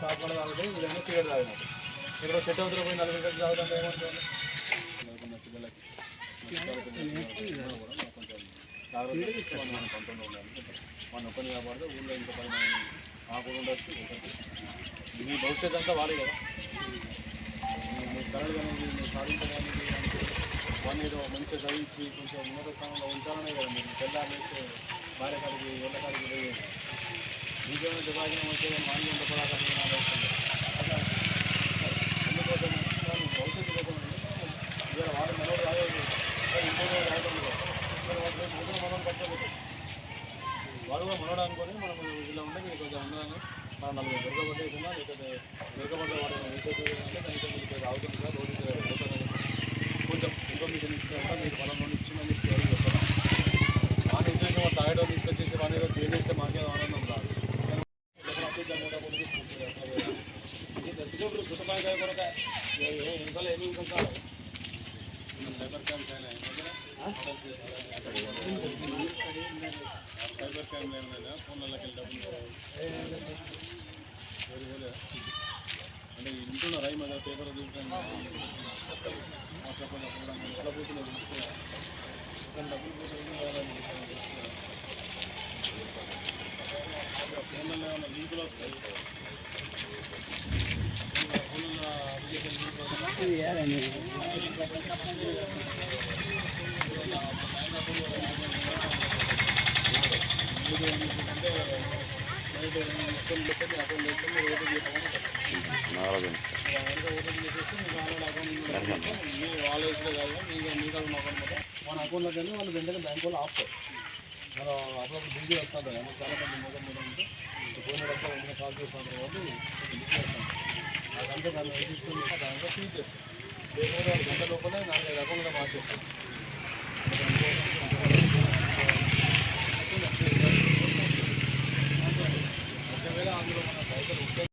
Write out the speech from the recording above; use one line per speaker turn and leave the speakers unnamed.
తాగుతాడు ఇదైనా సిగరెట్ తాగినట్టు ఇక్కడ సెట్ అవుతున్న పోయి నలభై కలిసి తాగుతుంటే ఏమంటుంది మన ఒక్కరిని కాపాడితే ఊళ్ళో ఇంత పది మంది మాకు ఉండొచ్చు మీ భవిష్యత్ అంతా వాడే కదా కరెంట్ కానీ సాధించడానికి అంటే ఏదో మంచిగా చదివించి కొంచెం ఉన్నత స్థానంలో ఉంచాలనే కదా మీరు తెల్లారేస్తే భార్య కాడికి వీళ్ళ కాడికి పోయి మీకేమైనా దుబాగిన వచ్చే మాన్యం ఉండకూడదు అట్లా అందుకోసం మనం భవిష్యత్తు కోసం ఇవాళ వాడు మనోడు రాలేదు. ఇంకో రాయడం మనం కట్టలేదు వాడు కూడా మనోడు అనుకొని మనం ఇలా ఉంటే మీరు కొంచెం ఉన్నదని మనం నలుగురు దొరకబట్టేసినా లేకపోతే దొరకబడ్డ వాడు అంటే కనీసం మీకు కదా. సైబర్ క్రైమ్ సైబర్ క్రైమ్ ఏమైనా ఫోన్లకి వెళ్ళి అంటే ఇంటున్నారా ఈ మధ్య పేపర్ చూసాను చెప్పండి కూడా ఎట్లా పోతున్నాయి చూసుకున్నా డబ్బులు పోతున్నాయి ఫోన్లలో ఏమైనా లింకులు వస్తాయి మన అకౌంట్లో కానీ వాళ్ళు వెంటనే బ్యాంక్ వాళ్ళు ఆపుతారు మన అప్పుడప్పుడు బిజీ వస్తుంది కదా చాలా మంది మొదలు మొదలు ఉంటే పోయినప్పుడు కాల్ చేస్తున్నారు కాబట్టి బిజీ వస్తాం ఉంటే దాన్ని తీసుకుని దాంట్లో ఫీజ్. లోపలే నాలుగైదు రకాలుగా మార్చేస్తాం